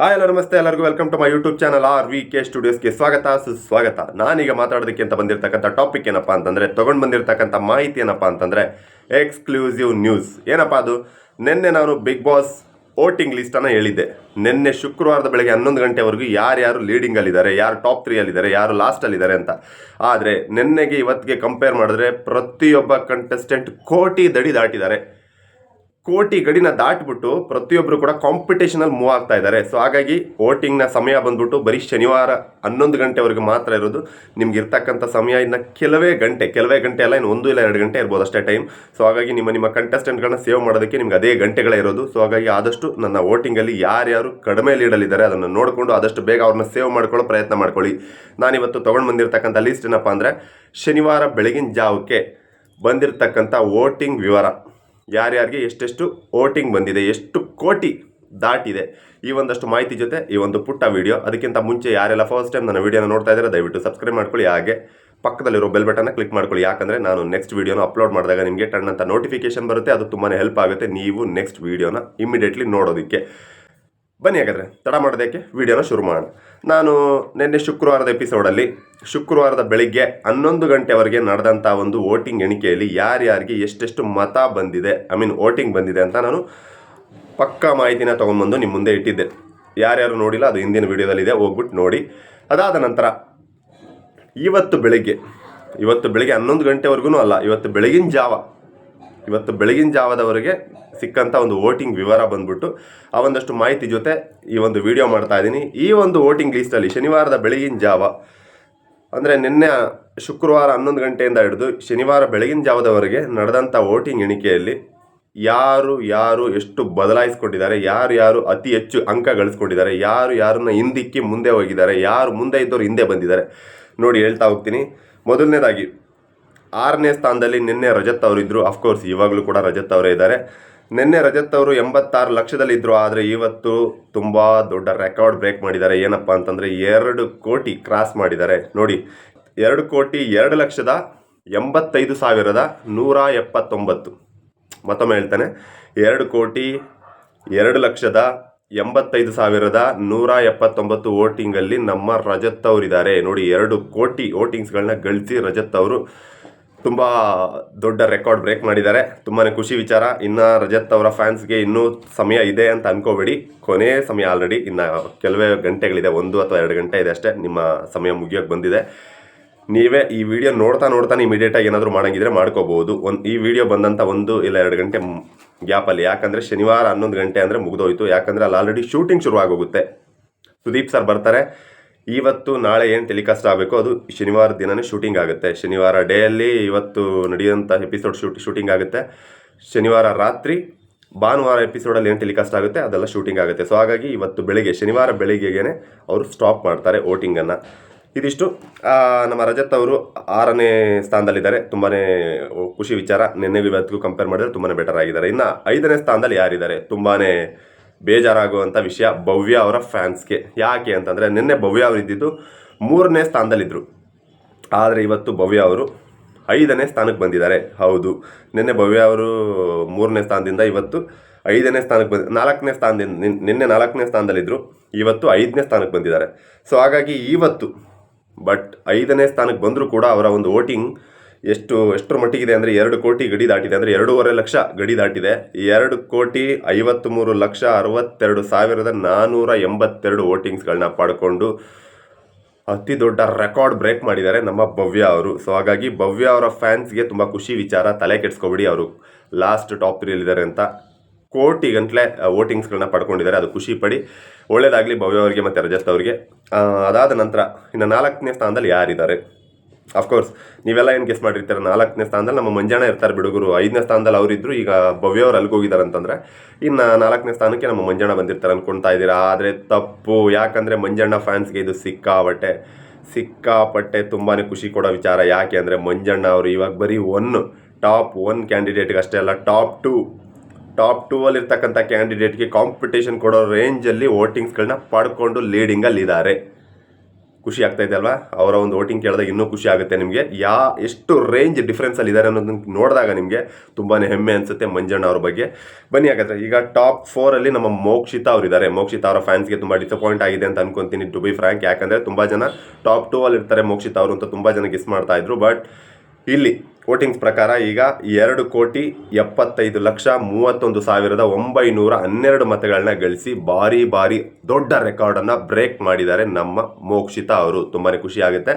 Hi ಎಲ್ಲರೂ ನಮಸ್ತೆ, ಎಲ್ಲರಿಗೂ welcome to my YouTube channel R V K ಸ್ಟುಡಿಯೋಸ್ಗೆ ಸ್ವಾಗತ, ಸುಸ್ವಾಗತ. ನಾನೀಗ ಮಾತಾಡೋದಕ್ಕೆ ಅಂತ ಬಂದಿರತಕ್ಕಂಥ ಟಾಪಿಕ್ ಏನಪ್ಪ ಅಂತಂದರೆ, ತೊಗೊಂಡು ಬಂದಿರತಕ್ಕಂಥ ಮಾಹಿತಿ ಏನಪ್ಪ ಅಂತಂದರೆ ಎಕ್ಸ್ಕ್ಲೂಸಿವ್ ನ್ಯೂಸ್ ಏನಪ್ಪ ಅದು? ನಿನ್ನೆ ನಾನು ಬಿಗ್ ಬಾಸ್ ವೋಟಿಂಗ್ ಲಿಸ್ಟನ್ನು ಹೇಳಿದ್ದೆ. ನಿನ್ನೆ ಶುಕ್ರವಾರದ ಬೆಳಗ್ಗೆ ಹನ್ನೊಂದು ಗಂಟೆವರೆಗೂ ಯಾರ್ಯಾರು ಲೀಡಿಂಗಲ್ಲಿದ್ದಾರೆ ಯಾರು ಟಾಪ್ ತ್ರೀಯಲ್ಲಿದ್ದಾರೆ ಯಾರು ಲಾಸ್ಟಲ್ಲಿದ್ದಾರೆ ಅಂತ. ಆದರೆ ನಿನ್ನೆಗೆ ಇವತ್ತಿಗೆ ಕಂಪೇರ್ ಮಾಡಿದ್ರೆ ಪ್ರತಿಯೊಬ್ಬ ಕಂಟೆಸ್ಟೆಂಟ್ ಕೋಟಿ ದಡಿ ದಾಟಿದ್ದಾರೆ. ಕೋಟಿ ಗಡಿನ ದಾಟ್ಬಿಟ್ಟು ಪ್ರತಿಯೊಬ್ಬರು ಕೂಡ ಕಾಂಪಿಟೇಷನಲ್ಲಿ ಮೂವ್ ಆಗ್ತಾ ಇದ್ದಾರೆ. ಸೊ ಹಾಗಾಗಿ ವೋಟಿಂಗ್ನ ಸಮಯ ಬಂದ್ಬಿಟ್ಟು ಬರೀ ಶನಿವಾರ ಹನ್ನೊಂದು ಗಂಟೆವರೆಗೆ ಮಾತ್ರ ಇರೋದು. ನಿಮ್ಗೆ ಇರ್ತಕ್ಕಂಥ ಸಮಯ ಇನ್ನ ಕೆಲವೇ ಗಂಟೆ ಕೆಲವೇ ಗಂಟೆ ಅಲ್ಲ, ಇನ್ನು ಒಂದು ಇಲ್ಲ ಎರಡು ಗಂಟೆ ಇರ್ಬೋದು ಅಷ್ಟೇ ಟೈಮ್ ಸೊ ಹಾಗಾಗಿ ನಿಮ್ಮ ನಿಮ್ಮ ಕಂಟೆಸ್ಟೆಂಟ್ಗಳನ್ನ ಸೇವ್ ಮಾಡೋದಕ್ಕೆ ನಿಮ್ಗೆ ಅದೇ ಗಂಟೆಗಳೇ ಇರೋದು. ಸೊ ಹಾಗಾಗಿ ಆದಷ್ಟು ನನ್ನ ವೋಟಿಂಗಲ್ಲಿ ಯಾರ್ಯಾರು ಕಡಿಮೆ ಲೀಡಲ್ಲಿದ್ದಾರೆ ಅದನ್ನು ನೋಡಿಕೊಂಡು ಆದಷ್ಟು ಬೇಗ ಅವ್ರನ್ನ ಸೇವ್ ಮಾಡ್ಕೊಳ್ಳೋ ಪ್ರಯತ್ನ ಮಾಡ್ಕೊಳ್ಳಿ. ನಾನಿವತ್ತು ತಗೊಂಡು ಬಂದಿರತಕ್ಕಂಥ ಲಿಸ್ಟ್ ಏನಪ್ಪ ಅಂದರೆ, ಶನಿವಾರ ಬೆಳಗಿನ ಜಾವಕ್ಕೆ ಬಂದಿರತಕ್ಕಂಥ ವೋಟಿಂಗ್ ವಿವರ. ಯಾರ್ಯಾರಿಗೆ ಎಷ್ಟೆಷ್ಟು ವೋಟಿಂಗ್ ಬಂದಿದೆ, ಎಷ್ಟು ಕೋಟಿ ದಾಟಿದೆ ಈ ಒಂದಷ್ಟು ಮಾಹಿತಿ ಜೊತೆ ಈ ಒಂದು ಪುಟ್ಟ ವಿಡಿಯೋ. ಅದಕ್ಕಿಂತ ಮುಂಚೆ ಯಾರೆಲ್ಲ ಫಸ್ಟ್ ಟೈಮ್ ನನ್ನ ವೀಡಿಯೋನ ನೋಡ್ತಾ ಇದ್ದಾರೆ, ದಯವಿಟ್ಟು ಸಬ್ಸ್ಕ್ರೈಬ್ ಮಾಡ್ಕೊಳ್ಳಿ. ಹಾಗೆ ಪಕ್ಕದಲ್ಲಿರೋ ಬೆಲ್ ಬಟನ್ನ ಕ್ಲಿಕ್ ಮಾಡ್ಕೊಳ್ಳಿ. ಯಾಕಂದರೆ ನಾನು ನೆಕ್ಸ್ಟ್ ವೀಡಿಯೋನ ಅಪ್ಲೋಡ್ ಮಾಡಿದಾಗ ನಿಮಗೆ ಟಣ್ಣಂತ ನೋಟಿಫಿಕೇಶನ್ ಬರುತ್ತೆ. ಅದು ತುಂಬಾ ಹೆಲ್ಪ್ ಆಗುತ್ತೆ ನೀವು ನೆಕ್ಸ್ಟ್ ವೀಡಿಯೋನ ಇಮಿಡಿಯೇಟ್ಲಿ ನೋಡೋದಕ್ಕೆ. ಬನ್ನಿ ಹಾಗಾದರೆ, ತಡ ಮಾಡೋದಕ್ಕೆ ವಿಡಿಯೋನ ಶುರು ಮಾಡೋಣ. ನಾನು ನಿನ್ನೆ ಶುಕ್ರವಾರದ ಎಪಿಸೋಡಲ್ಲಿ ಶುಕ್ರವಾರದ ಬೆಳಿಗ್ಗೆ ಹನ್ನೊಂದು ಗಂಟೆವರೆಗೆ ನಡೆದಂಥ ಒಂದು ವೋಟಿಂಗ್ ಎಣಿಕೆಯಲ್ಲಿ ಯಾರ್ಯಾರಿಗೆ ಎಷ್ಟೆಷ್ಟು ಮತ ಬಂದಿದೆ ಐ ಮೀನ್ ವೋಟಿಂಗ್ ಬಂದಿದೆ ಅಂತ ನಾನು ಪಕ್ಕಾ ಮಾಹಿತಿನ ತೊಗೊಂಬಂದು ನಿಮ್ಮ ಮುಂದೆ ಇಟ್ಟಿದ್ದೆ. ಯಾರ್ಯಾರು ನೋಡಿಲ್ಲ, ಅದು ಹಿಂದಿನ ವಿಡಿಯೋದಲ್ಲಿದೆ ಹೋಗ್ಬಿಟ್ಟು ನೋಡಿ. ಅದಾದ ನಂತರ ಇವತ್ತು ಬೆಳಿಗ್ಗೆ ಇವತ್ತು ಬೆಳಿಗ್ಗೆ ಹನ್ನೊಂದು ಗಂಟೆವರೆಗೂ ಅಲ್ಲ, ಇವತ್ತು ಬೆಳಗಿನ ಜಾವ ಇವತ್ತು ಬೆಳಗಿನ ಜಾವದವರೆಗೆ ಸಿಕ್ಕಂಥ ಒಂದು ವೋಟಿಂಗ್ ವಿವರ ಬಂದ್ಬಿಟ್ಟು, ಆ ಒಂದಷ್ಟು ಮಾಹಿತಿ ಜೊತೆ ಈ ಒಂದು ವಿಡಿಯೋ ಮಾಡ್ತಾ ಇದ್ದೀನಿ. ಈ ಒಂದು ವೋಟಿಂಗ್ ಲೀಸ್ಟಲ್ಲಿ ಶನಿವಾರದ ಬೆಳಗಿನ ಜಾವ, ಅಂದರೆ ನಿನ್ನೆ ಶುಕ್ರವಾರ ಹನ್ನೊಂದು ಗಂಟೆಯಿಂದ ಹಿಡಿದು ಶನಿವಾರ ಬೆಳಗಿನ ಜಾವದವರೆಗೆ ನಡೆದಂಥ ವೋಟಿಂಗ್ ಎಣಿಕೆಯಲ್ಲಿ ಯಾರು ಯಾರು ಎಷ್ಟು ಬದಲಾಯಿಸ್ಕೊಂಡಿದ್ದಾರೆ, ಯಾರು ಯಾರು ಅತಿ ಹೆಚ್ಚು ಅಂಕ ಗಳಿಸ್ಕೊಂಡಿದ್ದಾರೆ, ಯಾರು ಯಾರನ್ನ ಹಿಂದಿಕ್ಕಿ ಮುಂದೆ ಹೋಗಿದ್ದಾರೆ, ಯಾರು ಮುಂದೆ ಇದ್ದವರು ಹಿಂದೆ ಬಂದಿದ್ದಾರೆ. ನೋಡಿ ಹೇಳ್ತಾ ಹೋಗ್ತೀನಿ. ಮೊದಲನೇದಾಗಿ ಆರನೇ ಸ್ಥಾನದಲ್ಲಿ ನಿನ್ನೆ ರಜತ್ ಅವರಿದ್ದರು ಅಫ್ಕೋರ್ಸ್ ಇವಾಗಲೂ ಕೂಡ ರಜತ್ ಅವರೇ ಇದ್ದಾರೆ ನಿನ್ನೆ ರಜತ್ ಅವರು ಎಂಬತ್ತಾರು ಲಕ್ಷದಲ್ಲಿದ್ದರು ಆದರೆ ಇವತ್ತು ತುಂಬ ದೊಡ್ಡ ರೆಕಾರ್ಡ್ ಬ್ರೇಕ್ ಮಾಡಿದ್ದಾರೆ. ಏನಪ್ಪ ಅಂತಂದರೆ ಎರಡು ಕೋಟಿ ಕ್ರಾಸ್ ಮಾಡಿದ್ದಾರೆ. ನೋಡಿ, ಎರಡು ಕೋಟಿ ಎರಡು ಲಕ್ಷದ ಎಂಬತ್ತೈದು ಸಾವಿರದ ನೂರ ಎಪ್ಪತ್ತೊಂಬತ್ತು. ಮತ್ತೊಮ್ಮೆ ಹೇಳ್ತಾನೆ, ಎರಡು ಕೋಟಿ ಎರಡು ಲಕ್ಷದ ಎಂಬತ್ತೈದು ಸಾವಿರದ ನೂರ ಎಪ್ಪತ್ತೊಂಬತ್ತು ವೋಟಿಂಗಲ್ಲಿ ನಮ್ಮ ರಜತ್ ಅವರಿದ್ದಾರೆ. ನೋಡಿ, ಎರಡು ಕೋಟಿ ವೋಟಿಂಗ್ಸ್ಗಳನ್ನ ಗಳಿಸಿ ರಜತ್ ಅವರು ತುಂಬ ದೊಡ್ಡ ರೆಕಾರ್ಡ್ ಬ್ರೇಕ್ ಮಾಡಿದ್ದಾರೆ. ತುಂಬಾ ಖುಷಿ ವಿಚಾರ. ಇನ್ನ ರಜತ್ ಅವರ ಫ್ಯಾನ್ಸ್ಗೆ ಇನ್ನೂ ಸಮಯ ಇದೆ ಅಂತ ಅನ್ಕೋಬೇಡಿ. ಕೊನೆ ಸಮಯ ಆಲ್ರೆಡಿ ಇನ್ನು ಕೆಲವೇ ಗಂಟೆಗಳಿದೆ. ಒಂದು ಅಥವಾ ಎರಡು ಗಂಟೆ ಇದೆ ಅಷ್ಟೇ. ನಿಮ್ಮ ಸಮಯ ಮುಗಿಯೋಕೆ ಬಂದಿದೆ. ನೀವೇ ಈ ವಿಡಿಯೋ ನೋಡ್ತಾ ನೋಡ್ತಾನೆ ಇಮಿಡಿಯೇಟಾಗಿ ಏನಾದರೂ ಮಾಡಂಗಿದ್ರೆ ಮಾಡ್ಕೋಬಹುದು ಒಂದು ಈ ವಿಡಿಯೋ ಬಂದಂಥ ಒಂದು ಇಲ್ಲ ಎರಡು ಗಂಟೆ ಗ್ಯಾಪಲ್ಲಿ ಯಾಕಂದರೆ ಶನಿವಾರ ಹನ್ನೊಂದು ಗಂಟೆ ಅಂದರೆ ಮುಗಿದೋಯ್ತು. ಯಾಕಂದರೆ ಅಲ್ಲಿ ಆಲ್ರೆಡಿ ಶೂಟಿಂಗ್ ಶುರುವಾಗೋಗುತ್ತೆ. ಸುದೀಪ್ ಸರ್ ಬರ್ತಾರೆ. ಇವತ್ತು, ನಾಳೆ ಏನು ಟೆಲಿಕಾಸ್ಟ್ ಆಗಬೇಕು ಅದು ಶನಿವಾರ ದಿನನೇ ಶೂಟಿಂಗ್ ಆಗುತ್ತೆ. ಶನಿವಾರ ಡೇಯಲ್ಲಿ ಇವತ್ತು ನಡೆಯುವಂಥ ಎಪಿಸೋಡ್ ಶೂಟ್ ಶೂಟಿಂಗ್ ಆಗುತ್ತೆ. ಶನಿವಾರ ರಾತ್ರಿ, ಭಾನುವಾರ ಎಪಿಸೋಡಲ್ಲಿ ಏನು ಟೆಲಿಕಾಸ್ಟ್ ಆಗುತ್ತೆ, ಅದೆಲ್ಲ ಶೂಟಿಂಗ್ ಆಗುತ್ತೆ. ಸೊ ಹಾಗಾಗಿ ಇವತ್ತು ಬೆಳಿಗ್ಗೆ, ಶನಿವಾರ ಬೆಳಿಗ್ಗೆಗೆ ಅವರು ಸ್ಟಾಪ್ ಮಾಡ್ತಾರೆ ವೋಟಿಂಗನ್ನು ಇದಿಷ್ಟು. ನಮ್ಮ ರಜತ್ ಅವರು ಆರನೇ ಸ್ಥಾನದಲ್ಲಿದ್ದಾರೆ. ತುಂಬಾ ಖುಷಿ ವಿಚಾರ. ನಿನ್ನೆಗೂ ಇವತ್ತಿಗೂ ಕಂಪೇರ್ ಮಾಡಿದ್ರೆ ತುಂಬಾ ಬೆಟರ್ ಆಗಿದ್ದಾರೆ. ಇನ್ನು ಐದನೇ ಸ್ಥಾನದಲ್ಲಿ ಯಾರಿದ್ದಾರೆ? ತುಂಬಾ ಬೇಜಾರಾಗುವಂಥ ವಿಷಯ ಭವ್ಯ ಅವರ ಫ್ಯಾನ್ಸ್ಗೆ. ಯಾಕೆ ಅಂತಂದರೆ ನಿನ್ನೆ ಭವ್ಯ ಅವರು ಇದ್ದಿದ್ದು ಮೂರನೇ ಸ್ಥಾನದಲ್ಲಿದ್ದರು ಆದರೆ ಇವತ್ತು ಭವ್ಯ ಅವರು ಐದನೇ ಸ್ಥಾನಕ್ಕೆ ಬಂದಿದ್ದಾರೆ. ಹೌದು, ನಿನ್ನೆ ಭವ್ಯ ಅವರು ಮೂರನೇ ಸ್ಥಾನದಿಂದ ಇವತ್ತು ಐದನೇ ಸ್ಥಾನಕ್ಕೆ ಬಂದ, ನಾಲ್ಕನೇ ಸ್ಥಾನದಿಂದ, ನಿನ್- ನಿನ್ನೆ ನಾಲ್ಕನೇ ಸ್ಥಾನದಲ್ಲಿದ್ದರು ಇವತ್ತು ಐದನೇ ಸ್ಥಾನಕ್ಕೆ ಬಂದಿದ್ದಾರೆ. ಸೊ ಹಾಗಾಗಿ ಇವತ್ತು, ಬಟ್ ಐದನೇ ಸ್ಥಾನಕ್ಕೆ ಬಂದರೂ ಕೂಡ ಅವರ ಒಂದು ವೋಟಿಂಗ್ ಎಷ್ಟು, ಎಷ್ಟರ ಮಟ್ಟಿಗಿದೆ ಅಂದರೆ ಎರಡು ಕೋಟಿ ಗಡಿ ದಾಟಿದೆ, ಅಂದರೆ ಎರಡೂವರೆ ಲಕ್ಷ ಗಡಿ ದಾಟಿದೆ. ಎರಡು ಕೋಟಿ ಐವತ್ತ್ಮೂರು ಲಕ್ಷ ಅರವತ್ತೆರಡು ಸಾವಿರದ ನಾನ್ನೂರ ಎಂಬತ್ತೆರಡು ವೋಟಿಂಗ್ಸ್ಗಳನ್ನ ಪಡ್ಕೊಂಡು ಅತಿ ದೊಡ್ಡ ರೆಕಾರ್ಡ್ ಬ್ರೇಕ್ ಮಾಡಿದ್ದಾರೆ ನಮ್ಮ ಭವ್ಯ ಅವರು. ಸೊ ಹಾಗಾಗಿ ಭವ್ಯ ಅವರ ಫ್ಯಾನ್ಸ್ಗೆ ತುಂಬ ಖುಷಿ ವಿಚಾರ, ತಲೆ ಕೆಡಿಸ್ಕೊಬಿಡಿ ಅವರು. ಲಾಸ್ಟ್ ಟಾಪ್ ಇದ್ದಾರೆ ಅಂತ ಕೋಟಿ ಗಂಟಲೆ ವೋಟಿಂಗ್ಸ್ಗಳನ್ನ ಪಡ್ಕೊಂಡಿದ್ದಾರೆ, ಅದು ಖುಷಿ ಪಡಿ. ಒಳ್ಳೇದಾಗಲಿ ಭವ್ಯ ಅವರಿಗೆ ಮತ್ತು ರಜತ್ ಅವರಿಗೆ. ಅದಾದ ನಂತರ ಇನ್ನು ನಾಲ್ಕನೇ ಸ್ಥಾನದಲ್ಲಿ ಯಾರಿದ್ದಾರೆ? ಅಫ್ಕೋರ್ಸ್ ನೀವೆಲ್ಲ ಏನು ಗೆಸ್ ಮಾಡಿರ್ತೀರ? ನಾಲ್ಕನೇ ಸ್ಥಾನದಲ್ಲಿ ನಮ್ಮ ಮಂಜಾಣ ಇರ್ತಾರೆ ಬಿಡುಗರು. ಐದನೇ ಸ್ಥಾನದಲ್ಲಿ ಅವರಿದ್ದರು ಈಗ ಭವ್ಯ ಅವ್ರು ಅಲ್ಲಿಗೆ ಹೋಗಿದ್ದಾರೆ ಅಂತಂದರೆ, ಇನ್ನು ನಾಲ್ಕನೇ ಸ್ಥಾನಕ್ಕೆ ನಮ್ಮ ಮಂಜಣ್ಣ ಬಂದಿರ್ತಾರೆ ಅಂದ್ಕೊಳ್ತಾ ಇದ್ದೀರಾ? ಆದರೆ ತಪ್ಪು. ಯಾಕಂದರೆ ಮಂಜಣ್ಣ ಫ್ಯಾನ್ಸ್ಗೆ ಇದು ಸಿಕ್ಕಾಪಟ್ಟೆ ಸಿಕ್ಕಾಪಟ್ಟೆ ತುಂಬಾ ಖುಷಿ ಕೊಡೋ ವಿಚಾರ. ಯಾಕೆ ಅಂದರೆ ಮಂಜಣ್ಣ ಅವರು ಇವಾಗ ಬರೀ ಒನ್ ಟಾಪ್ ಒನ್ ಕ್ಯಾಂಡಿಡೇಟ್ಗೆ ಅಷ್ಟೇ ಅಲ್ಲ ಟಾಪ್ ಟೂ ಟಾಪ್ ಟೂ ಅಲ್ಲಿ ಇರ್ತಕ್ಕಂಥ ಕ್ಯಾಂಡಿಡೇಟ್ಗೆ ಕಾಂಪಿಟೇಷನ್ ಕೊಡೋ ರೇಂಜಲ್ಲಿ ವೋಟಿಂಗ್ಸ್ಗಳನ್ನ ಪಡ್ಕೊಂಡು ಲೀಡಿಂಗಲ್ಲಿದ್ದಾರೆ ಖುಷಿ ಇದೆ ಅಲ್ವಾ? ಅವರ ಒಂದು ವೋಟಿಂಗ್ ಕೇಳಿದಾಗ ಇನ್ನೂ ಖುಷಿ ಆಗುತ್ತೆ ನಿಮಗೆ. ಯಾ, ಎಷ್ಟು ರೇಂಜ್ ಡಿಫ್ರೆನ್ಸಲ್ಲಿ ಇದ್ದಾರೆ ಅನ್ನೋದನ್ನ ನೋಡಿದಾಗ ನಿಮಗೆ ತುಂಬಾ ಹೆಮ್ಮೆ ಅನಿಸುತ್ತೆ ಮಂಜಣ್ಣ ಅವ್ರ ಬಗ್ಗೆ. ಬನ್ನಿ ಹಾಗಾದ್ರೆ, ಈಗ ಟಾಪ್ ಫೋರಲ್ಲಿ ನಮ್ಮ ಮೋಕ್ಷಿತಾ ಅವ್ರು ಇದ್ದಾರೆ ಮೋಕ್ಷಿತಾ ಅವರ ಫ್ಯಾನ್ಸ್ಗೆ ತುಂಬ ಡಿಸಪಾಯಿಂಟ್ ಆಗಿದೆ ಅಂತ ಅನ್ಕೊಂತೀನಿ ಟು ಬಿ ಫ್ರ್ಯಾಂಕ್ ಯಾಕಂದರೆ ತುಂಬ ಜನ ಟಾಪ್ ಟೂ ಅಲ್ಲಿ ಇರ್ತಾರೆ ಮೋಕ್ಷಿತಾ ಅವರು ಅಂತ ತುಂಬ ಜನ ಗಿಸ್ ಮಾಡ್ತಾ ಇದ್ರು. ಬಟ್ ಇಲ್ಲಿ ವೋಟಿಂಗ್ಸ್ ಪ್ರಕಾರ ಈಗ ಎರಡು ಕೋಟಿ ಎಪ್ಪತ್ತೈದು ಲಕ್ಷ ಮೂವತ್ತೊಂದು ಸಾವಿರದ ಒಂಬೈನೂರ ಹನ್ನೆರಡು ಮತಗಳನ್ನ ಗಳಿಸಿ ಭಾರಿ ಭಾರಿ ದೊಡ್ಡ ರೆಕಾರ್ಡನ್ನು ಬ್ರೇಕ್ ಮಾಡಿದ್ದಾರೆ ನಮ್ಮ ಮೋಕ್ಷಿತಾ ಅವರು. ತುಂಬಾ ಖುಷಿ ಆಗುತ್ತೆ.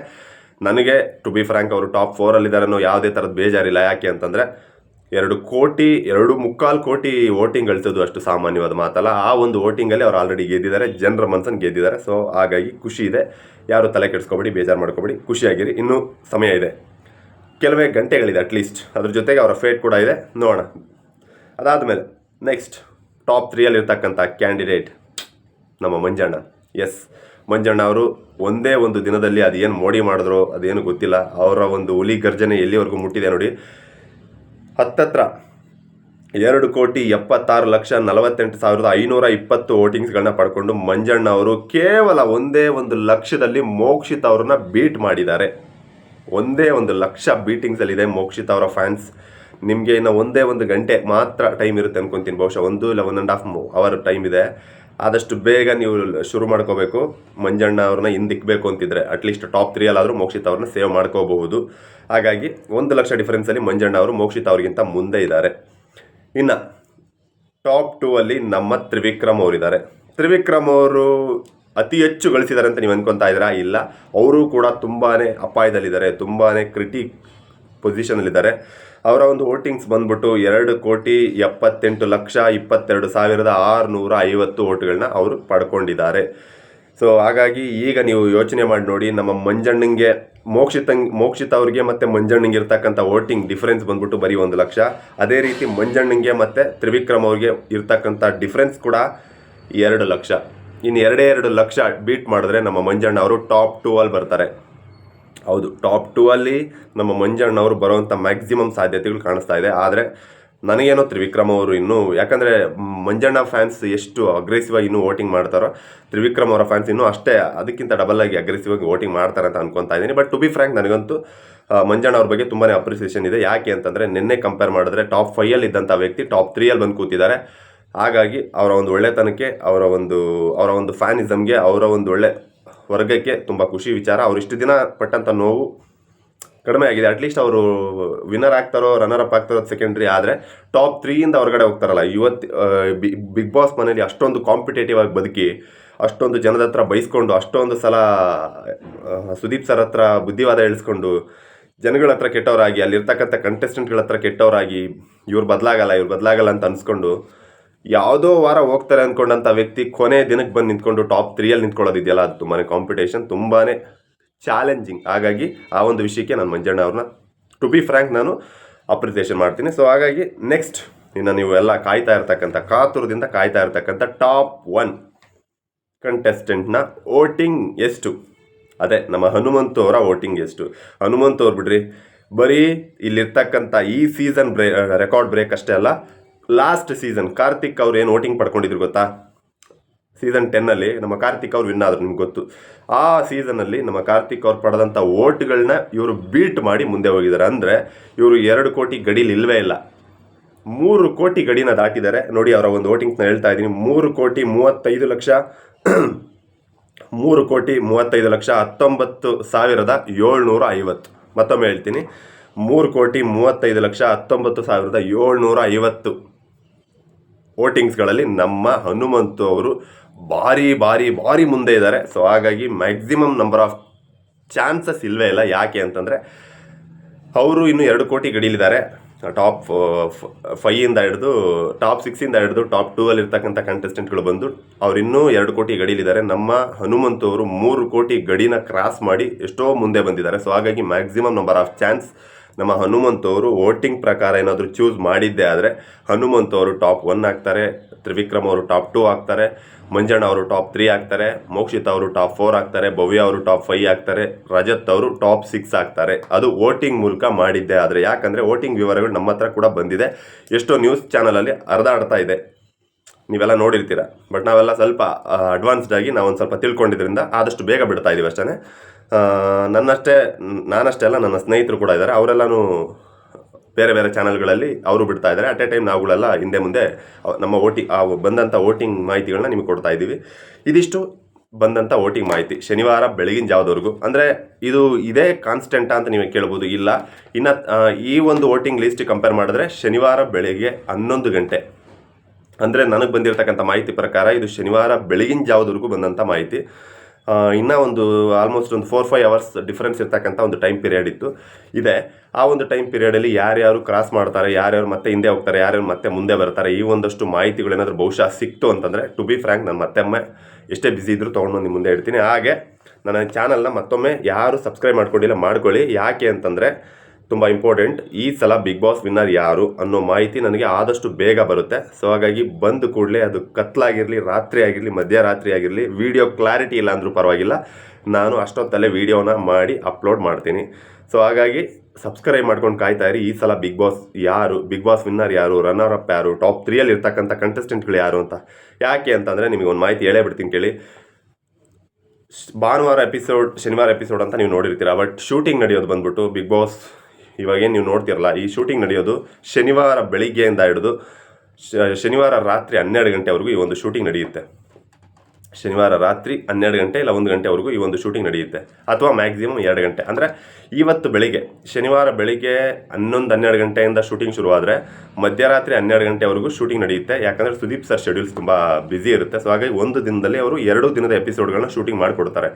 ನನಗೆ ಟು ಬಿ ಫ್ರ್ಯಾಂಕ್ ಅವರು ಟಾಪ್ ಫೋರಲ್ಲಿದ್ದಾರೆ ಅನ್ನೋ ಯಾವುದೇ ಥರದ ಬೇಜಾರಿಲ್ಲ. ಯಾಕೆ ಅಂತಂದರೆ ಎರಡು ಕೋಟಿ, ಎರಡು ಮುಕ್ಕಾಲು ಕೋಟಿ ವೋಟಿಂಗ್ ಗಳಿಸೋದು ಅಷ್ಟು ಸಾಮಾನ್ಯವಾದ ಮಾತಲ್ಲ. ಆ ಒಂದು ವೋಟಿಂಗಲ್ಲಿ ಅವ್ರು ಆಲ್ರೆಡಿ ಗೆದ್ದಿದ್ದಾರೆ, ಜನರ ಮನಸ್ಸನ್ನು ಗೆದ್ದಿದ್ದಾರೆ. ಸೊ ಹಾಗಾಗಿ ಖುಷಿ ಇದೆ. ಯಾರು ತಲೆ ಕೆಡಿಸ್ಕೊಬೇಡಿ, ಬೇಜಾರು ಮಾಡ್ಕೊಬೇಡಿ. ಖುಷಿಯಾಗಿರಿ. ಇನ್ನೂ ಸಮಯ ಇದೆ. ಕೆಲವೇ ಗಂಟೆಗಳಿದೆ ಅಟ್ಲೀಸ್ಟ್ ಅದ್ರ ಜೊತೆಗೆ ಅವರ ಫೇಟ್ ಕೂಡ ಇದೆ. ನೋಡೋಣ. ಅದಾದಮೇಲೆ ನೆಕ್ಸ್ಟ್ ಟಾಪ್ ತ್ರೀಯಲ್ಲಿ ಇರ್ತಕ್ಕಂಥ ಕ್ಯಾಂಡಿಡೇಟ್ ನಮ್ಮ ಮಂಜಣ್ಣ. ಎಸ್ ಮಂಜಣ್ಣ ಅವರು ಒಂದೇ ಒಂದು ದಿನದಲ್ಲಿ ಅದೇನು ಮೋಡಿ ಮಾಡಿದ್ರು ಅದೇನು ಗೊತ್ತಿಲ್ಲ. ಅವರ ಒಂದು ಹುಲಿ ಗರ್ಜನೆ ಎಲ್ಲಿವರೆಗೂ ಮುಟ್ಟಿದೆ ನೋಡಿ. ಹತ್ತತ್ರ ಎರಡು ಕೋಟಿ ಎಪ್ಪತ್ತಾರು ಲಕ್ಷ ನಲವತ್ತೆಂಟು ಸಾವಿರದ ಐನೂರ ಇಪ್ಪತ್ತು ವೋಟಿಂಗ್ಸ್ಗಳನ್ನ ಪಡ್ಕೊಂಡು ಮಂಜಣ್ಣ ಅವರು ಕೇವಲ ಒಂದೇ ಒಂದು ಲಕ್ಷದಲ್ಲಿ ಮೋಕ್ಷಿತ್ ಅವ್ರನ್ನ ಬೀಟ್ ಮಾಡಿದ್ದಾರೆ. ಒಂದೇ ಒಂದು ಲಕ್ಷ ಬೀಟಿಂಗ್ಸಲ್ಲಿದೆ ಮೋಕ್ಷಿತ್ ಅವರ ಫ್ಯಾನ್ಸ್ ನಿಮಗೆ ಇನ್ನು ಒಂದೇ ಒಂದು ಗಂಟೆ ಮಾತ್ರ ಟೈಮ್ ಇರುತ್ತೆ ಅನ್ಕೊಂತೀನಿ ಬಹುಶಃ. ಒಂದು ಇಲ್ಲ one and half hour time ಇದೆ. ಆದಷ್ಟು ಬೇಗ ನೀವು ಶುರು ಮಾಡ್ಕೋಬೇಕು. ಮಂಜಣ್ಣ ಅವ್ರನ್ನ ಹಿಂದಿಕ್ಬೇಕು ಅಂತಿದ್ರೆ ಅಟ್ಲೀಸ್ಟ್ ಟಾಪ್ ತ್ರೀಯಲ್ಲಾದರೂ ಮೋಕ್ಷಿತ್ ಅವ್ರನ್ನ ಸೇವ್ ಮಾಡ್ಕೋಬಹುದು. ಹಾಗಾಗಿ ಒಂದು ಲಕ್ಷ ಡಿಫ್ರೆನ್ಸಲ್ಲಿ ಮಂಜಣ್ಣ ಅವರು ಮೋಕ್ಷಿತ್ ಅವ್ರಿಗಿಂತ ಮುಂದೆ ಇದ್ದಾರೆ. ಇನ್ನು ಟಾಪ್ ಟೂ ಅಲ್ಲಿ ನಮ್ಮ ತ್ರಿವಿಕ್ರಮ್ ಅವರಿದ್ದಾರೆ. ತ್ರಿವಿಕ್ರಮ್ ಅವರು ಅತಿ ಹೆಚ್ಚು ಗಳಿಸಿದ್ದಾರೆ ಅಂತ ನೀವು ಅನ್ಕೊಂತಾ ಇದ್ದೀರಾ? ಇಲ್ಲ. ಅವರು ಕೂಡ ತುಂಬಾ ಅಪಾಯದಲ್ಲಿದ್ದಾರೆ ತುಂಬಾ ಕ್ರಿಟಿಕ್ ಪೊಸಿಷನಲ್ಲಿದ್ದಾರೆ ಅವರ ಒಂದು ವೋಟಿಂಗ್ಸ್ ಬಂದ್ಬಿಟ್ಟು ಎರಡು ಕೋಟಿ ಎಪ್ಪತ್ತೆಂಟು ಲಕ್ಷ ಇಪ್ಪತ್ತೆರಡು ಸಾವಿರದ ಆರುನೂರ ಐವತ್ತು ಓಟ್ಗಳನ್ನ ಅವರು ಪಡ್ಕೊಂಡಿದ್ದಾರೆ. ಸೊ ಹಾಗಾಗಿ ಈಗ ನೀವು ಯೋಚನೆ ಮಾಡಿ ನೋಡಿ, ನಮ್ಮ ಮಂಜಣ್ಣಂಗೆ ಮೋಕ್ಷಿತ ಮೋಕ್ಷಿತ ಅವ್ರಿಗೆ ಮತ್ತು ಮಂಜಣ್ಣಂಗೆ ಇರ್ತಕ್ಕಂಥ ವೋಟಿಂಗ್ ಡಿಫ್ರೆನ್ಸ್ ಬಂದ್ಬಿಟ್ಟು ಬರೀ ಒಂದು ಲಕ್ಷ. ಅದೇ ರೀತಿ ಮಂಜಣ್ಣಂಗೆ ಮತ್ತು ತ್ರಿವಿಕ್ರಮ್ ಅವ್ರಿಗೆ ಇರ್ತಕ್ಕಂಥ ಡಿಫ್ರೆನ್ಸ್ ಕೂಡ ಎರಡು ಲಕ್ಷ. ಇನ್ನು ಎರಡೇ ಎರಡು ಲಕ್ಷ ಬೀಟ್ ಮಾಡಿದ್ರೆ ನಮ್ಮ ಮಂಜಣ್ಣ ಅವರು ಟಾಪ್ ಟೂ ಅಲ್ಲಿ ಬರ್ತಾರೆ. ಹೌದು ಟಾಪ್ ಟೂ ಅಲ್ಲಿ ನಮ್ಮ ಮಂಜಣ್ಣ ಅವರು ಬರುವಂಥ ಮ್ಯಾಕ್ಸಿಮಮ್ ಸಾಧ್ಯತೆಗಳು ಕಾಣಿಸ್ತಾ ಇದೆ. ಆದರೆ ನನಗೇನೋ ತ್ರಿವಿಕ್ರಮ್ ಅವರು ಇನ್ನೂ, ಯಾಕಂದರೆ ಮಂಜಣ್ಣ ಫ್ಯಾನ್ಸ್ ಎಷ್ಟು ಅಗ್ರೆಸಿವ್ ಆಗಿ ಇನ್ನೂ ವೋಟಿಂಗ್ ಮಾಡ್ತಾರೋ, ತ್ರಿವಿಕ್ರಮ್ ಅವರ ಫ್ಯಾನ್ಸ್ ಇನ್ನೂ ಅಷ್ಟೇ ಅದಕ್ಕಿಂತ ಡಬಲ್ ಆಗಿ ಅಗ್ರೆಸಿವ್ ಆಗಿ ವೋಟಿಂಗ್ ಮಾಡ್ತಾರೆ ಅಂತ ಅನ್ಕೊತಾ ಇದ್ದೀನಿ. ಬಟ್ ಟು ಬಿ ಫ್ರ್ಯಾಂಕ್ ನನಗಂತೂ ಮಂಜಣ್ಣ ಅವ್ರ ಬಗ್ಗೆ ತುಂಬಾ ಅಪ್ರಿಸಿಯೇಷನ್ ಇದೆ. ಯಾಕೆ ಅಂತಂದರೆ, ನಿನ್ನೆ ಕಂಪೇರ್ ಮಾಡಿದ್ರೆ ಟಾಪ್ ಫೈಯಲ್ಲಿ ಇದ್ದಂಥ ವ್ಯಕ್ತಿ ಟಾಪ್ ತ್ರೀಯಲ್ಲಿ ಬಂದು ಕೂತಿದ್ದಾರೆ. ಹಾಗಾಗಿ ಅವರ ಒಂದು ಒಳ್ಳೆತನಕ್ಕೆ, ಅವರ ಒಂದು ಅವರ ಒಂದು ಫ್ಯಾನಿಸಮ್ಗೆ, ಅವರ ಒಂದು ಒಳ್ಳೆ ವರ್ಗಕ್ಕೆ ತುಂಬ ಖುಷಿ ವಿಚಾರ. ಅವ್ರು ಇಷ್ಟು ದಿನ ಪಟ್ಟಂಥ ನೋವು ಕಡಿಮೆ ಆಗಿದೆ. ಅಟ್ಲೀಸ್ಟ್ ಅವರು ವಿನ್ನರ್ ಆಗ್ತಾರೋ ರನ್ನರ್ ಅಪ್ ಆಗ್ತಾರೋ ಸೆಕೆಂಡ್ರಿ ಆದರೆ ಟಾಪ್ ತ್ರೀಯಿಂದ ಹೊರಗಡೆ ಹೋಗ್ತಾರಲ್ಲ, ಇವತ್ತು ಬಿಗ್ ಬಾಸ್ ಮನೇಲಿ ಅಷ್ಟೊಂದು ಕಾಂಪಿಟೇಟಿವ್ ಆಗಿ ಬದುಕಿ, ಅಷ್ಟೊಂದು ಜನದ ಹತ್ರ ಬೈಸ್ಕೊಂಡು, ಅಷ್ಟೊಂದು ಸಲ ಸುದೀಪ್ ಸರ್ ಹತ್ರ ಬುದ್ಧಿವಾದ ಹೇಳಿಸ್ಕೊಂಡು, ಜನಗಳ ಹತ್ರ ಕೆಟ್ಟವರಾಗಿ, ಅಲ್ಲಿರ್ತಕ್ಕಂಥ ಕಂಟೆಸ್ಟೆಂಟ್ಗಳ ಹತ್ರ ಕೆಟ್ಟವರಾಗಿ ಇವ್ರು ಬದಲಾಗಲ್ಲ ಇವ್ರು ಬದಲಾಗಲ್ಲ ಅಂತ ಅನ್ಸ್ಕೊಂಡು ಯಾವುದೋ ವಾರ ಹೋಗ್ತಾರೆ ಅಂದ್ಕೊಂಡಂಥ ವ್ಯಕ್ತಿ ಕೊನೆ ದಿನಕ್ಕೆ ಬಂದು ನಿಂತ್ಕೊಂಡು ಟಾಪ್ ತ್ರೀಯಲ್ಲಿ ನಿಂತ್ಕೊಳ್ಳೋದಿದೆಯಲ್ಲ, ಅದು ತುಂಬಾ ಕಾಂಪಿಟೇಷನ್ ತುಂಬಾ ಚಾಲೆಂಜಿಂಗ್ ಹಾಗಾಗಿ ಆ ಒಂದು ವಿಷಯಕ್ಕೆ ನಾನು ಮಂಜಣ್ಣ ಅವ್ರನ್ನ ಟು ಬಿ ಫ್ರ್ಯಾಂಕ್ ನಾನು ಅಪ್ರಿಸಿಯೇಷನ್ ಮಾಡ್ತೀನಿ. ಸೊ ಹಾಗಾಗಿ ನೆಕ್ಸ್ಟ್ ಇನ್ನು ನೀವು ಎಲ್ಲ ಕಾಯ್ತಾ ಇರ್ತಕ್ಕಂಥ, ಕಾತುರದಿಂದ ಕಾಯ್ತಾ ಇರ್ತಕ್ಕಂಥ ಟಾಪ್ ಒನ್ ಕಂಟೆಸ್ಟೆಂಟ್ನ ವೋಟಿಂಗ್ ಎಷ್ಟು? ಅದೇ, ನಮ್ಮ ಹನುಮಂತು ಅವರ ವೋಟಿಂಗ್ ಎಷ್ಟು? ಹನುಮಂತು ಅವ್ರು ಬಿಡ್ರಿ, ಬರೀ ಇಲ್ಲಿರ್ತಕ್ಕಂಥ ಈ ಸೀಸನ್ ಬ್ರೇ ರೆಕಾರ್ಡ್ ಬ್ರೇಕ್ ಅಷ್ಟೇ ಅಲ್ಲ ಲಾಸ್ಟ್ ಸೀಸನ್ ಕಾರ್ತಿಕ್ ಅವ್ರು ಏನು ವೋಟಿಂಗ್ ಪಡ್ಕೊಂಡಿದ್ರು ಗೊತ್ತಾ? ಸೀಸನ್ ಟೆನ್ನಲ್ಲಿ ನಮ್ಮ ಕಾರ್ತಿಕ್ ಅವ್ರು ವಿನ್ ಆದ್ರು, ನಿಮ್ಗೆ ಗೊತ್ತು. ಆ ಸೀಸನಲ್ಲಿ ನಮ್ಮ ಕಾರ್ತಿಕ್ ಅವ್ರು ಪಡೆದಂಥ ಓಟ್ಗಳನ್ನ ಇವರು ಬೀಟ್ ಮಾಡಿ ಮುಂದೆ ಹೋಗಿದ್ದಾರೆ. ಅಂದರೆ ಇವರು ಎರಡು ಕೋಟಿ ಗಡಿಲಿ ಇಲ್ಲವೇ ಇಲ್ಲ. ಮೂರು ಕೋಟಿ ಗಡಿನ ದಾಟಿದ್ದಾರೆ. ನೋಡಿ, ಅವರ ಒಂದು ವೋಟಿಂಗ್ಸ್ನ ಹೇಳ್ತಾ ಇದ್ದೀನಿ. ಮೂರು ಕೋಟಿ ಮೂವತ್ತೈದು ಲಕ್ಷ, ಮೂರು ಕೋಟಿ ಮೂವತ್ತೈದು ಲಕ್ಷ ಹತ್ತೊಂಬತ್ತು ಸಾವಿರದ ಏಳ್ನೂರ ಐವತ್ತು. ಮತ್ತೊಮ್ಮೆ ಹೇಳ್ತೀನಿ. ಮೂರು ಕೋಟಿ ಮೂವತ್ತೈದು ಲಕ್ಷ ಹತ್ತೊಂಬತ್ತು ಸಾವಿರದ ಏಳ್ನೂರ ಐವತ್ತು. ವೋಟಿಂಗ್ಸ್ಗಳಲ್ಲಿ ನಮ್ಮ ಹನುಮಂತು ಅವರು ಭಾರಿ ಭಾರಿ ಭಾರಿ ಮುಂದೆ ಇದ್ದಾರೆ. ಸೊ ಹಾಗಾಗಿ ಮ್ಯಾಕ್ಸಿಮಮ್ ನಂಬರ್ ಆಫ್ ಚಾನ್ಸಸ್ ಇಲ್ಲವೇ ಇಲ್ಲ. ಯಾಕೆ ಅಂತಂದರೆ ಅವರು ಇನ್ನು ಎರಡು ಕೋಟಿ ಗಡೀಲಿದ್ದಾರೆ. ಟಾಪ್ ಫೈಯಿಂದ ಹಿಡಿದು ಟಾಪ್ ಸಿಕ್ಸಿಂದ ಹಿಡಿದು ಟಾಪ್ ಟೂ ಅಲ್ಲಿ ಇರ್ತಕ್ಕಂಥ ಕಂಟೆಸ್ಟೆಂಟ್ಗಳು ಬಂದು ಅವರಿನ್ನೂ ಎರಡು ಕೋಟಿ ಗಡೀಲಿದ್ದಾರೆ. ನಮ್ಮ ಹನುಮಂತು ಅವರು ಮೂರು ಕೋಟಿ ಗಡಿನ ಕ್ರಾಸ್ ಮಾಡಿ ಎಷ್ಟೋ ಮುಂದೆ ಬಂದಿದ್ದಾರೆ. ಸೊ ಹಾಗಾಗಿ ಮ್ಯಾಕ್ಸಿಮಮ್ ನಂಬರ್ ಆಫ್ ಚಾನ್ಸ್ ನಮ್ಮ ಹನುಮಂತವರು ವೋಟಿಂಗ್ ಪ್ರಕಾರ ಏನಾದರೂ ಚೂಸ್ ಮಾಡಿದ್ದೆ ಆದರೆ ಹನುಮಂತವರು ಟಾಪ್ ಒನ್ ಆಗ್ತಾರೆ, ತ್ರಿವಿಕ್ರಮ್ ಅವರು ಟಾಪ್ ಟೂ ಆಗ್ತಾರೆ, ಮಂಜಣ್ಣ ಅವರು ಟಾಪ್ ತ್ರೀ ಆಗ್ತಾರೆ, ಮೋಕ್ಷಿತ್ ಅವರು ಟಾಪ್ ಫೋರ್ ಆಗ್ತಾರೆ, ಭವ್ಯ ಅವರು ಟಾಪ್ ಫೈವ್ ಆಗ್ತಾರೆ, ರಜತ್ ಅವರು ಟಾಪ್ ಸಿಕ್ಸ್ ಆಗ್ತಾರೆ. ಅದು ವೋಟಿಂಗ್ ಮೂಲಕ ಮಾಡಿದ್ದೆ ಆದರೆ ಯಾಕಂದರೆ ವೋಟಿಂಗ್ ವಿವರಗಳು ನಮ್ಮ ಹತ್ರ ಕೂಡ ಬಂದಿದೆ. ಎಷ್ಟೋ ನ್ಯೂಸ್ ಚಾನಲಲ್ಲಿ ಹರಿದಾಡ್ತಾ ಇದೆ. ನೀವೆಲ್ಲ ನೋಡಿರ್ತೀರ. ಬಟ್ ನಾವೆಲ್ಲ ಸ್ವಲ್ಪ ಅಡ್ವಾನ್ಸ್ಡ್ ಆಗಿ ನಾವು ಸ್ವಲ್ಪ ತಿಳ್ಕೊಂಡಿದ್ರಿಂದ ಆದಷ್ಟು ಬೇಗ ಬಿಡ್ತಾ ಇದ್ದೀವಿ ಅಷ್ಟೇ ನನ್ನಷ್ಟೇ, ನಾನಷ್ಟೇ ಅಲ್ಲ, ನನ್ನ ಸ್ನೇಹಿತರು ಕೂಡ ಇದ್ದಾರೆ. ಅವರೆಲ್ಲನೂ ಬೇರೆ ಬೇರೆ ಚಾನಲ್ಗಳಲ್ಲಿ ಅವರು ಬಿಡ್ತಾ ಇದ್ದಾರೆ. ಅಟ್ ಎ ಟೈಮ್ ನಾವುಗಳೆಲ್ಲ ಹಿಂದೆ ಮುಂದೆ ನಮ್ಮ ಓಟಿ ಆ ಬಂದಂಥ ವೋಟಿಂಗ್ ಮಾಹಿತಿಗಳನ್ನ ನಿಮಗೆ ಕೊಡ್ತಾ ಇದ್ದೀವಿ. ಇದಿಷ್ಟು ಬಂದಂಥ ವೋಟಿಂಗ್ ಮಾಹಿತಿ. ಶನಿವಾರ ಬೆಳಗಿನ ಜಾವದವರೆಗೂ. ಅಂದರೆ ಇದು ಇದೇ ಕಾನ್ಸ್ಟೆಂಟಾ ಅಂತ ನೀವು ಕೇಳ್ಬೋದು. ಇಲ್ಲ, ಇನ್ನು ಈ ಒಂದು ವೋಟಿಂಗ್ ಲಿಸ್ಟ್ ಕಂಪೇರ್ ಮಾಡಿದ್ರೆ ಶನಿವಾರ ಬೆಳಗ್ಗೆ ಹನ್ನೊಂದು ಗಂಟೆ. ಅಂದರೆ ನನಗೆ ಬಂದಿರತಕ್ಕಂಥ ಮಾಹಿತಿ ಪ್ರಕಾರ ಇದು ಶನಿವಾರ ಬೆಳಗಿನ ಜಾವದವರೆಗೂ ಬಂದಂಥ ಮಾಹಿತಿ. ಇನ್ನೂ ಒಂದು ಆಲ್ಮೋಸ್ಟ್ ಒಂದು ಫೋರ್ ಫೈವ್ ಅವರ್ಸ್ ಡಿಫ್ರೆನ್ಸ್ ಇರ್ತಕ್ಕಂಥ ಒಂದು ಟೈಮ್ ಪೀರಿಯಡ್ ಇತ್ತು. ಇದೆ. ಆ ಒಂದು ಟೈಮ್ ಪೀರಿಯಡಲ್ಲಿ ಯಾರ್ಯಾರು ಕ್ರಾಸ್ ಮಾಡ್ತಾರೆ, ಯಾರ್ಯಾರು ಮತ್ತೆ ಹಿಂದೆ ಹೋಗ್ತಾರೆ, ಯಾರ್ಯಾರು ಮತ್ತೆ ಮುಂದೆ ಬರ್ತಾರೆ, ಈ ಒಂದಷ್ಟು ಮಾಹಿತಿಗಳೇನಾದರೂ ಬಹುಶಃ ಸಿಕ್ತು ಅಂತಂದರೆ ಟು ಬಿ ಫ್ರ್ಯಾಂಕ್ ನಾನು ಮತ್ತೊಮ್ಮೆ ಎಷ್ಟೇ ಬಿಸಿ ಇದ್ದರೂ ತೊಗೊಂಡು ನಿಮ್ಮ ಮುಂದೆ ಇಡ್ತೀನಿ. ಹಾಗೆ ನನ್ನ ಚಾನಲ್ನ ಮತ್ತೊಮ್ಮೆ ಯಾರು ಸಬ್ಸ್ಕ್ರೈಬ್ ಮಾಡ್ಕೊಂಡಿಲ್ಲ ಮಾಡ್ಕೊಳ್ಳಿ. ಯಾಕೆ ಅಂತಂದರೆ ತುಂಬ ಇಂಪಾರ್ಟೆಂಟ್ ಈ ಸಲ ಬಿಗ್ ಬಾಸ್ ವಿನ್ನರ್ ಯಾರು ಅನ್ನೋ ಮಾಹಿತಿ ನನಗೆ ಆದಷ್ಟು ಬೇಗ ಬರುತ್ತೆ. ಸೊ ಹಾಗಾಗಿ ಬಂದ ಕೂಡಲೇ ಅದು ಕತ್ಲಾಗಿರಲಿ ರಾತ್ರಿ ಆಗಿರಲಿ ಮಧ್ಯರಾತ್ರಿ ಆಗಿರಲಿ ವಿಡಿಯೋ ಕ್ಲಾರಿಟಿ ಇಲ್ಲ ಅಂದರೂ ಪರವಾಗಿಲ್ಲ. ನಾನು ಅಷ್ಟೊತ್ತಲ್ಲೇ ವಿಡಿಯೋನ ಮಾಡಿ ಅಪ್ಲೋಡ್ ಮಾಡ್ತೀನಿ. ಸೊ ಹಾಗಾಗಿ ಸಬ್ಸ್ಕ್ರೈಬ್ ಮಾಡ್ಕೊಂಡು ಕಾಯ್ತಾ ಇರಿ. ಈ ಸಲ ಬಿಗ್ ಬಾಸ್ ಯಾರು ಬಿಗ್ ಬಾಸ್ ವಿನ್ನರ್ ಯಾರು ರನ್ನರ್ ಅಪ್ ಯಾರು ಟಾಪ್ ತ್ರೀಯಲ್ಲಿ ಇರ್ತಕ್ಕಂಥ ಕಂಟೆಸ್ಟೆಂಟ್ಗಳು ಯಾರು ಅಂತ. ಯಾಕೆ ಅಂತಂದರೆ ನಿಮಗೆ ಒಂದು ಮಾಹಿತಿ ಹೇಳೇ ಬಿಡ್ತೀನಿ ಕೇಳಿ ಭಾನುವಾರ ಎಪಿಸೋಡ್ ಶನಿವಾರ ಎಪಿಸೋಡ್ ಅಂತ ನೀವು ನೋಡಿರ್ತೀರ ಬಟ್ ಶೂಟಿಂಗ್ ನಡೆಯೋದು ಬಂದ್ಬಿಟ್ಟು ಬಿಗ್ ಬಾಸ್ ಇವಾಗೇನು ನೀವು ನೋಡ್ತಿರಲ್ಲ, ಈ ಶೂಟಿಂಗ್ ನಡೆಯೋದು ಶನಿವಾರ ಬೆಳಿಗ್ಗೆಯಿಂದ ಹಿಡಿದು ಶನಿವಾರ ರಾತ್ರಿ ಹನ್ನೆರಡು ಗಂಟೆವರೆಗೂ ಈ ಒಂದು ಶೂಟಿಂಗ್ ನಡೆಯುತ್ತೆ. ಶನಿವಾರ ರಾತ್ರಿ ಹನ್ನೆರಡು ಗಂಟೆ ಇಲ್ಲ ಒಂದು ಗಂಟೆವರೆಗೂ ಈ ಒಂದು ಶೂಟಿಂಗ್ ನಡೆಯುತ್ತೆ. ಅಥವಾ ಮ್ಯಾಕ್ಸಿಮಮ್ ಎರಡು ಗಂಟೆ. ಅಂದರೆ ಇವತ್ತು ಬೆಳಿಗ್ಗೆ, ಶನಿವಾರ ಬೆಳಿಗ್ಗೆ ಹನ್ನೊಂದು ಹನ್ನೆರಡು ಗಂಟೆಯಿಂದ ಶೂಟಿಂಗ್ ಶುರುವಾದರೆ ಮಧ್ಯರಾತ್ರಿ ಹನ್ನೆರಡು ಗಂಟೆವರೆಗೂ ಶೂಟಿಂಗ್ ನಡೆಯುತ್ತೆ. ಯಾಕಂದರೆ ಸುದೀಪ್ ಸರ್ ಶೆಡ್ಯೂಲ್ಸ್ ತುಂಬ ಬ್ಯುಸಿ ಇರುತ್ತೆ. ಸೊ ಹಾಗಾಗಿ ಒಂದು ದಿನದಲ್ಲಿ ಅವರು ಎರಡು ದಿನದ ಎಪಿಸೋಡ್ಗಳನ್ನ ಶೂಟಿಂಗ್ ಮಾಡಿಕೊಡ್ತಾರೆ.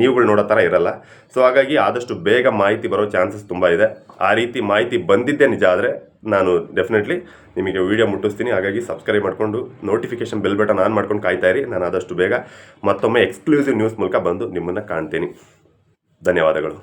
ನೀವುಗಳು ನೋಡೋ ಥರ ಇರಲ್ಲ. ಸೊ ಹಾಗಾಗಿ ಆದಷ್ಟು ಬೇಗ ಮಾಹಿತಿ ಬರೋ ಚಾನ್ಸಸ್ ತುಂಬ ಇದೆ. ಆ ರೀತಿ ಮಾಹಿತಿ ಬಂದಿದ್ದೇ ನಿಜ ಆದರೆ ನಾನು ಡೆಫಿನೆಟ್ಲಿ ನಿಮಗೆ ವಿಡಿಯೋ ಮುಟ್ಟಿಸ್ತೀನಿ. ಹಾಗಾಗಿ ಸಬ್ಸ್ಕ್ರೈಬ್ ಮಾಡಿಕೊಂಡು ನೋಟಿಫಿಕೇಶನ್ ಬೆಲ್ ಬಟನ್ ಆನ್ ಮಾಡ್ಕೊಂಡು ಕಾಯ್ತಾ ಇರಿ. ನಾನು ಆದಷ್ಟು ಬೇಗ ಮತ್ತೊಮ್ಮೆ ಎಕ್ಸ್ಕ್ಲೂಸಿವ್ ನ್ಯೂಸ್ ಮೂಲಕ ಬಂದು ನಿಮ್ಮನ್ನು ಕಾಣ್ತೀನಿ. ಧನ್ಯವಾದಗಳು.